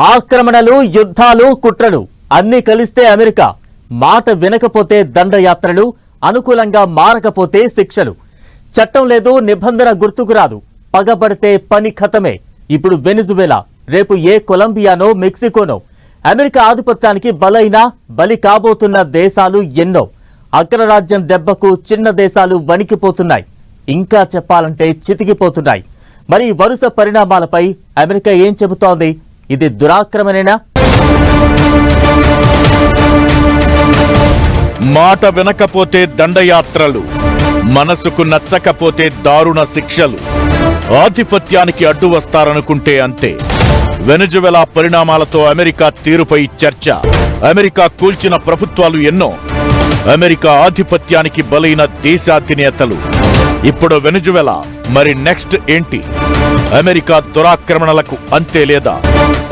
ఆక్రమణలు యుద్ధాలు కుట్రలు అన్నీ కలిస్తే అమెరికా. మాట వినకపోతే దండయాత్రలు అనుకూలంగా మారకపోతే శిక్షలు. చట్టం లేదు నిబంధన గుర్తుకు రాదు. పగబడితే పని ఖతమే ఇప్పుడు వెనిజువెలా. రేపు ఏ కొలంబియానో మెక్సికోనో. అమెరికా ఆధిపత్యానికి బలైన బలి కాబోతున్న దేశాలు ఎన్నో. అగ్రరాజ్యం దెబ్బకు చిన్న దేశాలు వణికిపోతున్నాయి. ఇంకా చెప్పాలంటే చితికిపోతున్నాయి. మరి వరుస పరిణామాలపై అమెరికా ఏం చెబుతోంది? ఇది దురాక్రమణేనా మాట వినకపోతే దండయాత్రలు మనసుకు నచ్చకపోతే దారుణ శిక్షలు. ఆధిపత్యానికి అడ్డు వస్తారనుకుంటే అంతే. వెనుజువెలా పరిణామాలతో అమెరికా తీరుపై చర్చ. అమెరికా కూల్చిన ప్రభుత్వాలు ఎన్నో. అమెరికా ఆధిపత్యానికి బలైన దేశాధినేతలు. ఇప్పుడు వెనుజువెలా మరి నెక్స్ట్ ఏంటి? అమెరికా దురాక్రమణలకు అంతే లేదా?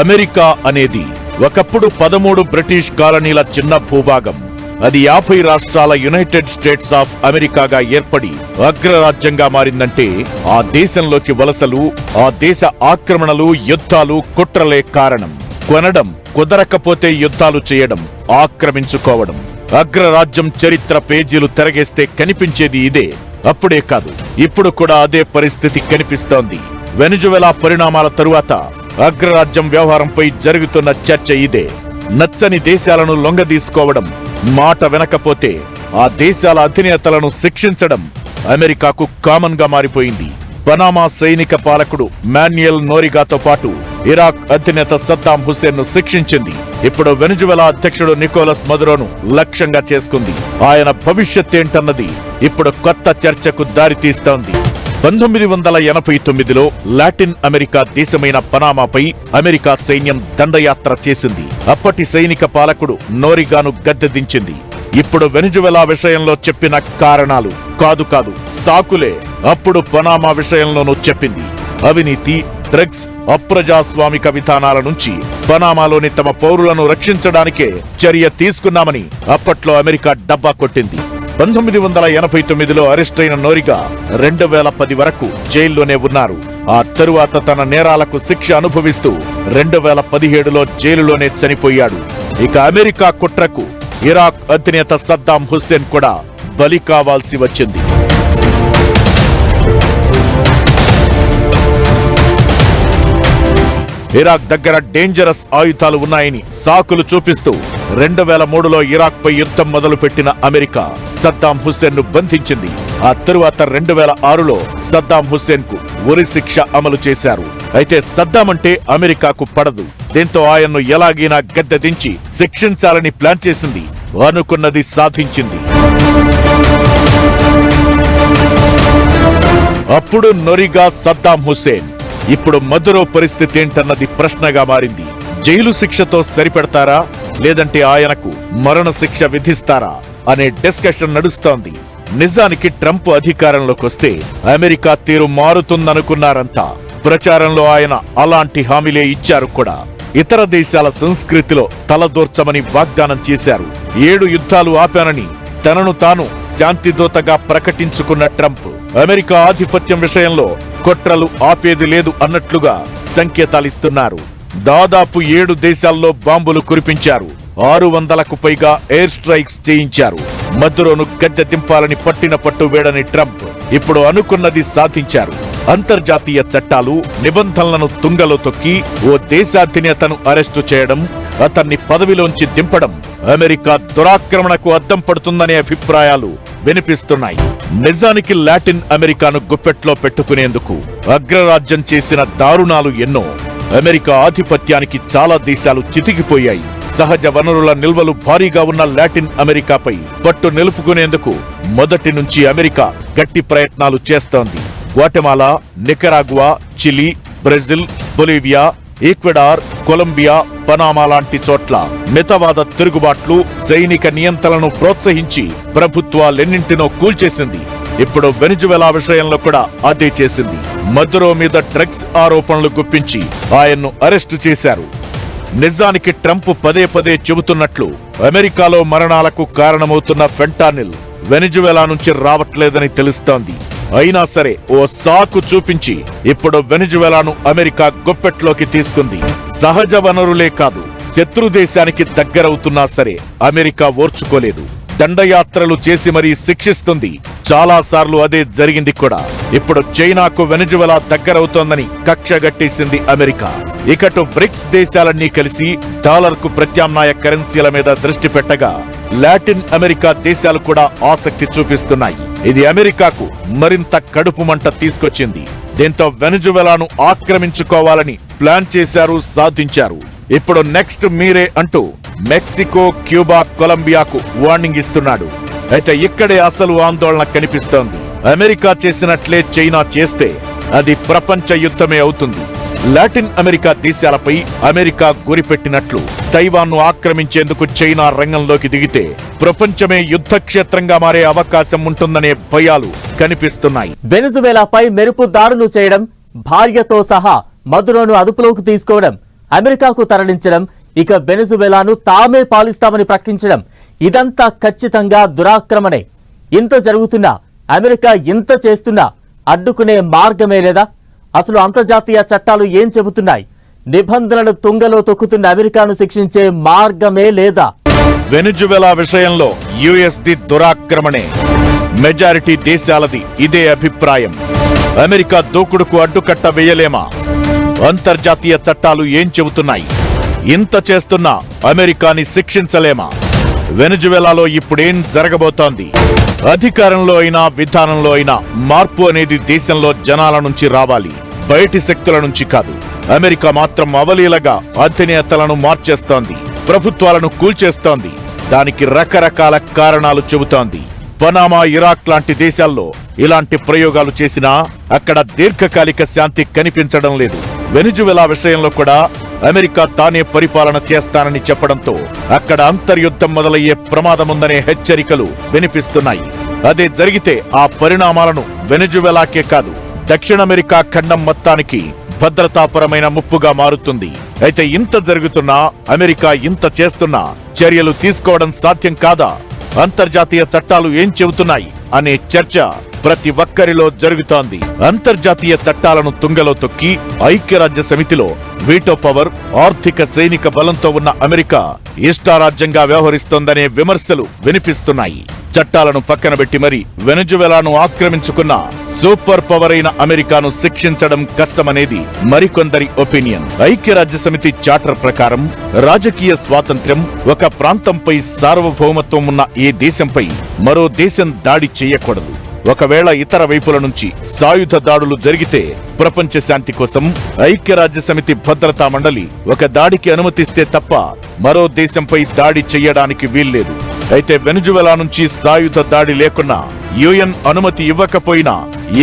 అమెరికా అనేది ఒకప్పుడు పదమూడు బ్రిటిష్ కాలనీల చిన్న భూభాగం. అది యాభై రాష్ట్రాల యునైటెడ్ స్టేట్స్ ఆఫ్ అమెరికాగా ఏర్పడి అగ్రరాజ్యంగా మారిందంటే ఆ దేశంలోకి వలసలు ఆ దేశ ఆక్రమణలు యుద్ధాలు కుట్రలే కారణం. కొనడం కుదరకపోతే యుద్ధాలు చేయడం ఆక్రమించుకోవడం. అగ్రరాజ్యం చరిత్ర పేజీలు తిరగేస్తే కనిపించేది ఇదే. అప్పుడే కాదు ఇప్పుడు కూడా అదే పరిస్థితి కనిపిస్తోంది. వెనుజువెలా పరిణామాల తరువాత అగ్రరాజ్యం వ్యవహారంపై జరుగుతున్న చర్చ ఇదే. నచ్చని దేశాలను లొంగదీసుకోవడం మాట వినకపోతే ఆ దేశాల అధినేతలను శిక్షించడం అమెరికాకు కామన్గా మారిపోయింది. పనామా సైనిక పాలకుడు మాన్యుయల్ నోరిగాతో పాటు ఇరాక్ అధినేత సద్దాం హుస్సేన్ను శిక్షించింది. ఇప్పుడు వెనుజువెలా అధ్యక్షుడు నికోలస్ మదురోను లక్ష్యంగా చేసుకుంది. ఆయన భవిష్యత్ ఏంటన్నది ఇప్పుడు కొత్త చర్చకు దారితీస్తోంది. పంతొమ్మిది వందల ఎనభై తొమ్మిదిలో లాటిన్ అమెరికా దేశమైన పనామాపై అమెరికా సైన్యం దండయాత్ర చేసింది. అప్పటి సైనిక పాలకుడు నోరిగాను గద్దెదించింది. ఇప్పుడు వెనుజువెలా విషయంలో చెప్పిన కారణాలు కాదు కాదు సాకులే అప్పుడు పనామా విషయంలోనూ చెప్పింది. అవినీతి డ్రగ్స్ అప్రజాస్వామిక విధానాల నుంచి పనామాలోని తమ పౌరులను రక్షించడానికే చర్య తీసుకున్నామని అప్పట్లో అమెరికా డబ్బా కొట్టింది. పంతొమ్మిది వందల ఎనభై తొమ్మిదిలో అరెస్ట్ అయిన నోరిగా రెండు వేల పది వరకు జైల్లోనే ఉన్నారు. ఆ తరువాత తన నేరాలకు శిక్ష అనుభవిస్తూ రెండు వేల పదిహేడులో జైలులోనే చనిపోయాడు. ఇక అమెరికా కుట్రకు ఇరాక్ అధినేత సద్దాం హుస్సేన్ కూడా బలి కావాల్సి వచ్చింది. ఇరాక్ దగ్గర డేంజరస్ ఆయుధాలు ఉన్నాయని సాకులు చూపిస్తూ రెండు వేల మూడులో ఇరాక్ పై యుద్ధం మొదలుపెట్టిన అమెరికా సద్దాం హుస్సేన్ను బంధించింది. ఆ తరువాత రెండు వేల ఆరులో సద్దాం హుస్సేన్కు ఉరి శిక్ష అమలు చేశారు. అయితే సద్దాం అంటే అమెరికాకు పడదు. దీంతో ఆయన్ను ఎలాగైనా గద్దె దించి శిక్షించాలని ప్లాన్ చేసింది. అనుకున్నది సాధించింది. అప్పుడు నొరిగా సద్దాం హుస్సేన్. ఇప్పుడు మధురో పరిస్థితి ఏంటన్నది ప్రశ్నగా మారింది. జైలు శిక్షతో సరిపెడతారా? లేదంటే ఆయనకు మరణశిక్ష విధిస్తారా అనే డిస్కషన్ నడుస్తోంది. నిజానికి ట్రంప్ అధికారంలోకి వస్తే అమెరికా తీరు మారుతుందనుకున్నారంతా ప్రచారంలో ఆయన అలాంటి హామీలే ఇచ్చారు కూడా. ఇతర దేశాల సంస్కృతిలో తలదూర్చమని వాగ్దానం చేశారు. ఏడు యుద్ధాలు ఆపానని తనను తాను శాంతిదూతగా ప్రకటించుకున్న ట్రంప్ అమెరికా ఆధిపత్యం విషయంలో కుట్రలు ఆపేది లేదు అన్నట్లుగా సంకేతాలిస్తున్నారు. దాదాపు ఏడు దేశాల్లో బాంబులు కురిపించారు. ఆరు వందలకు పైగా ఎయిర్ స్ట్రైక్స్ చేయించారు. మధురోను గద్దె దింపాలని పట్టిన పట్టు వేడని ట్రంప్ ఇప్పుడు అనుకున్నది సాధించారు. అంతర్జాతీయ చట్టాలు నిబంధనలను తుంగలో తొక్కి ఓ దేశాధినేతను అరెస్టు చేయడం అతన్ని పదవిలోంచి దింపడం అమెరికా దురాక్రమణకు అద్దం పడుతుందనే అభిప్రాయాలు వినిపిస్తున్నాయి. నిజానికి లాటిన్ అమెరికాను గుప్పెట్లో పెట్టుకునేందుకు అగ్రరాజ్యం చేసిన దారుణాలు ఎన్నో. అమెరికా ఆధిపత్యానికి చాలా దేశాలు చితికిపోయాయి. సహజ వనరుల నిల్వలు భారీగా ఉన్న లాటిన్ అమెరికాపై పట్టు నిలుపుకునేందుకు మొదటి నుంచి అమెరికా గట్టి ప్రయత్నాలు చేస్తోంది. Guatemala Nicaragua Chile Brazil Bolivia Ecuador Colombia Panama లాంటి చోట్ల మితవాద తిరుగుబాట్లు సైనిక నియంత్రణను ప్రోత్సహించి ప్రభుత్వాలెన్నింటినో కూల్చేసింది. ఇప్పుడు వెనిజువెలా విషయంలో కూడా అదే చేసింది. మధురో మీద డ్రగ్స్ ఆరోపణలు గుప్పించి ఆయన్ను అరెస్టు చేశారు. నిజానికి ట్రంప్ పదే పదే చెబుతున్నట్లు అమెరికాలో మరణాలకు కారణమవుతున్న ఫెంటానిల్ వెనిజువెలా నుంచి రావట్లేదని తెలుస్తోంది. అయినా సరే ఓ సాకు చూపించి ఇప్పుడు వెనిజువెలాను అమెరికా గుప్పెట్లోకి తీసుకుంది. సహజ వనరులే కాదు శత్రు దేశానికి దగ్గరవుతున్నా సరే అమెరికా ఓర్చుకోలేదు. దండయాత్రలు చేసి మరీ శిక్షిస్తుంది చాలా సార్లు అదే జరిగింది కూడా. ఇప్పుడు చైనాకు వెనుజువలా దగ్గరవుతోందని కక్ష గట్టేసింది అమెరికా. ఇకటు బ్రిక్స్ దేశాలన్నీ కలిసి డాలర్కు ప్రత్యామ్నాయ కరెన్సీల మీద దృష్టి పెట్టగా లాటిన్ అమెరికా దేశాలు కూడా ఆసక్తి చూపిస్తున్నాయి. ఇది అమెరికాకు మరింత కడుపు మంట తీసుకొచ్చింది. దీంతో వెనుజువెలాను ఆక్రమించుకోవాలని ప్లాన్ చేశారు సాధించారు. ఇప్పుడు నెక్స్ట్ మీరే అంటూ మెక్సికో క్యూబా కొలంబియాకు వార్నింగ్ ఇస్తున్నాడు. అయితే ఇక్కడే అసలు ఆందోళన కనిపిస్తోంది. అమెరికా చేసినట్లే చైనా చేస్తే అది ప్రపంచ యుద్ధమే అవుతుంది. లాటిన్ అమెరికా దేశాలపై అమెరికా గురిపెట్టినట్లు తైవాన్ను ఆక్రమించేందుకు చైనా రంగంలోకి దిగితే ప్రపంచమే యుద్ధక్షేత్రంగా మారే అవకాశం ఉంటుందనే భయాలు కనిపిస్తున్నాయి. వెనుజువేలాపై మెరుపు దాడులు చేయడం భార్యతో సహా మధురను అదుపులోకి తీసుకోవడం అమెరికాకు తరలించడం ఇక వెనుజువేలాను తామే పాలిస్తామని ప్రకటించడం ఇదంతా ఖచ్చితంగా దురాక్రమణే. ఇంత జరుగుతున్నా అమెరికా ఇంత చేస్తున్నా అడ్డుకునే మార్గమే లేదా? అసలు అంతర్జాతీయ చట్టాలు ఏం చెబుతున్నాయి? నిబంధనలు తుంగలో తొక్కుతున్న అమెరికాను శిక్షించే మార్గమే లేదా? వెనుజువెలా విషయంలో యుఎస్ది దురాక్రమణే. మెజారిటీ దేశాలది ఇదే అభిప్రాయం. అమెరికా దూకుడుకు అడ్డుకట్ట వేయలేమా? అంతర్జాతీయ చట్టాలు ఏం చెబుతున్నాయి? ఇంత చేస్తున్నా అమెరికాని శిక్షించలేమా? వెనజువెలాలో ఇప్పుడేం జరగబోతోంది? అధికారంలో అయినా విధానంలో అయినా మార్పు అనేది దేశంలో జనాల నుంచి రావాలి. బయటి శక్తుల నుంచి కాదు. అమెరికా మాత్రం అవలీలగా అధినేతలను మార్చేస్తోంది. ప్రభుత్వాలను కూల్చేస్తోంది. దానికి రకరకాల కారణాలు చెబుతోంది. పనామా ఇరాక్ లాంటి దేశాల్లో ఇలాంటి ప్రయోగాలు చేసినా అక్కడ దీర్ఘకాలిక శాంతి కనిపించడం లేదు. వెనుజువెలా విషయంలో కూడా అమెరికా తానే పరిపాలన చేస్తానని చెప్పడంతో అక్కడ అంతర్యుద్ధం మొదలయ్యే ప్రమాదముందనే హెచ్చరికలు వినిపిస్తున్నాయి. అదే జరిగితే ఆ పరిణామాలను వెనుజువెలాకే కాదు దక్షిణ అమెరికా ఖండం మొత్తానికి భద్రతాపరమైన ముప్పుగా మారుతుంది. అయితే ఇంత జరుగుతున్నా అమెరికా ఇంత చేస్తున్నా చర్యలు తీసుకోవడం సాధ్యం కాదా? అంతర్జాతీయ చట్టాలు ఏం చెబుతున్నాయి? అనే చర్చ ప్రతి ఒక్కరిలో జరుగుతోంది అంతర్జాతీయ చట్టాలను తుంగలో తొక్కి ఐక్యరాజ్య సమితిలో వీటో పవర్ ఆర్థిక సైనిక బలంతో ఉన్న అమెరికా ఇష్టారాజ్యంగా వ్యవహరిస్తోందనే విమర్శలు వినిపిస్తున్నాయి. చట్టాలను పక్కన పెట్టి మరి వెనుజువెలాను ఆక్రమించుకున్న సూపర్ పవర్ అయిన అమెరికాను శిక్షించడం కష్టమనేది మరికొందరి ఒపీనియన్. ఐక్యరాజ్య సమితి చార్టర్ ప్రకారం రాజకీయ స్వాతంత్ర్యం ఒక ప్రాంతంపై సార్వభౌమత్వం ఉన్న ఏ దేశంపై మరో దేశం దాడి చేయకూడదు. ఒకవేళ ఇతర వైపుల నుంచి సాయుధ దాడులు జరిగితే ప్రపంచ శాంతి కోసం ఐక్యరాజ్య సమితి భద్రతా మండలి ఒక దాడికి అనుమతిస్తే తప్ప మరో దేశంపై దాడి చేయడానికి వీల్లేదు. అయితే వెనుజువెలా నుంచి సాయుధ దాడి లేకున్నా యుఎన్ అనుమతి ఇవ్వకపోయినా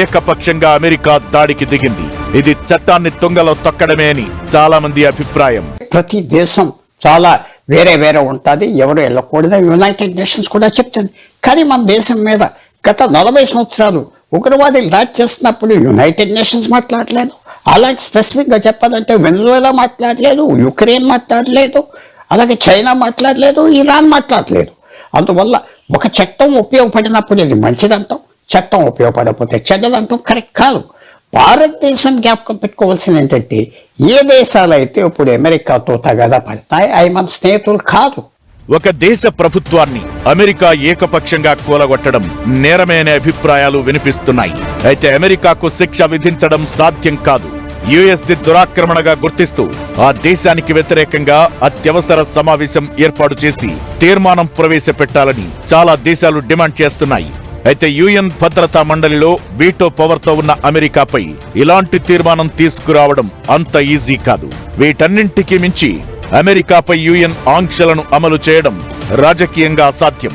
ఏకపక్షంగా అమెరికా దాడికి దిగింది. ఇది చట్టాన్ని తుంగలో తొక్కడమే అని చాలా మంది అభిప్రాయం. ప్రతి దేశం చాలా వేరే వేరే ఉంటుంది. ఎవరు వెళ్ళకూడదు. యునైటెడ్ నేషన్స్ కూడా చెప్తుంది. కానీ మన దేశం మీద గత నలభై సంవత్సరాలు ఉగ్రవాదులు దాడి చేస్తున్నప్పుడు యునైటెడ్ నేషన్స్ మాట్లాడలేదు. అలాంటి స్పెసిఫిక్గా చెప్పాలంటే వెనుజువేలా మాట్లాడలేదు యుక్రెయిన్ మాట్లాడలేదు అలాగే చైనా మాట్లాడలేదు ఇరాన్ మాట్లాడలేదు. అందువల్ల ఒక చట్టం ఉపయోగపడినప్పుడు ఇది మంచిదంటాం చట్టం ఉపయోగపడకపోతే చెడ్డదంటాం. కరెక్ట్ కాదు. భారతదేశం జ్ఞాపకం పెట్టుకోవాల్సింది ఏంటంటే ఏ దేశాలైతే ఇప్పుడు అమెరికాతో తగదా పడతాయి అవి మన స్నేహితులు కాదు. ఒక దేశ ప్రభుత్వాన్ని అమెరికా ఏకపక్షంగా కూలగొట్టడం నేరమే అనే అభిప్రాయాలు వినిపిస్తున్నాయి. అయితే అమెరికాకు శిక్ష విధించడం సాధ్యం కాదు. యుఎస్ ది దురాక్రమణగా గుర్తిస్తూ ఆ దేశానికి వ్యతిరేకంగా అత్యవసర సమావేశం ఏర్పాటు చేసి తీర్మానం ప్రవేశపెట్టాలని చాలా దేశాలు డిమాండ్ చేస్తున్నాయి. అయితే యుఎన్ భద్రతా మండలిలో వీటో పవర్తో ఉన్న అమెరికాపై ఇలాంటి తీర్మానం తీసుకురావడం అంత ఈజీ కాదు. వీటన్నింటికి మించి అమెరికాపై యుఎన్ ఆంక్షలను అమలు చేయడం రాజకీయంగా అసాధ్యం.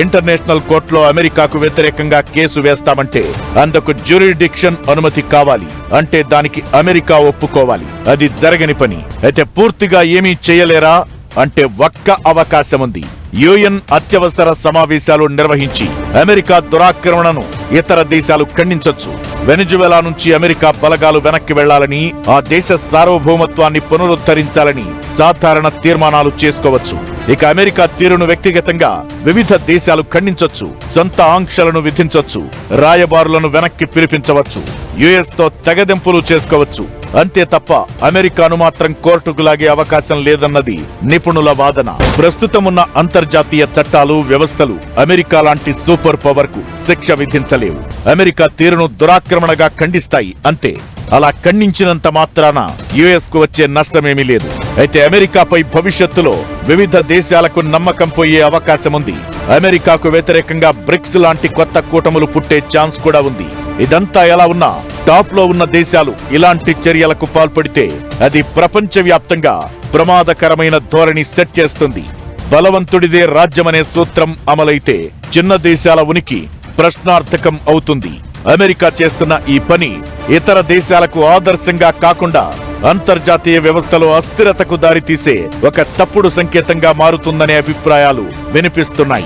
ఇంటర్నేషనల్ కోర్టులో అమెరికాకు వ్యతిరేకంగా కేసు వేస్తామంటే అందుకు జ్యూరిడిక్షన్ అనుమతి కావాలి. అంటే దానికి అమెరికా ఒప్పుకోవాలి. అది జరగని పని. అయితే పూర్తిగా ఏమీ చేయలేరా? అంటే ఒక్క అవకాశం ఉంది యుఎన్ అత్యవసర సమావేశాలు నిర్వహించి అమెరికా దురాక్రమణను ఇతర దేశాలు ఖండించొచ్చు. వెనిజువెలా నుంచి అమెరికా బలగాలు వెనక్కి వెళ్ళాలని ఆ దేశ సార్వభౌమత్వాన్ని పునరుద్ధరించాలని సాధారణ తీర్మానాలు చేసుకోవచ్చు. ఇక అమెరికా తీరును వ్యక్తిగతంగా వివిధ దేశాలు ఖండించొచ్చు సొంత ఆంక్షలను విధించొచ్చు రాయబారులను వెనక్కి పిలిపించవచ్చు యుఎస్తో తెగదెంపులు చేసుకోవచ్చు. అంతే తప్ప అమెరికాను మాత్రం కోర్టుకు లాగే అవకాశం లేదన్నది నిపుణుల వాదన. ప్రస్తుతం ఉన్న అంతర్జాతీయ చట్టాలు వ్యవస్థలు అమెరికా లాంటి సూపర్ పవర్కు శిక్ష విధించలేవు. అమెరికా తీరును దురాక్రమణగా ఖండిస్తాయి అంతే. అలా ఖండించినంత మాత్రాన యుఎస్కు వచ్చే నష్టమేమీ లేదు. అయితే అమెరికాపై భవిష్యత్తులో వివిధ దేశాలకు నమ్మకం పోయే అవకాశం ఉంది. అమెరికాకు వ్యతిరేకంగా బ్రిక్స్ లాంటి కొత్త కూటములు పుట్టే ఛాన్స్ కూడా ఉంది. ఇదంతా ఎలా ఉన్నా టాప్లో ఉన్న దేశాలు ఇలాంటి చర్యలకు పాల్పడితే అది ప్రపంచవ్యాప్తంగా ప్రమాదకరమైన ధోరణి సెట్ చేస్తుంది. బలవంతుడిదే రాజ్యమనే సూత్రం అమలైతే చిన్న దేశాల ఉనికి ప్రశ్నార్థకం అవుతుంది. అమెరికా చేస్తున్న ఈ పని ఇతర దేశాలకు ఆదర్శంగా కాకుండా అంతర్జాతీయ వ్యవస్థలో అస్థిరతకు దారితీసే ఒక తప్పుడు సంకేతంగా మారుతుందనే అభిప్రాయాలు వినిపిస్తున్నాయి.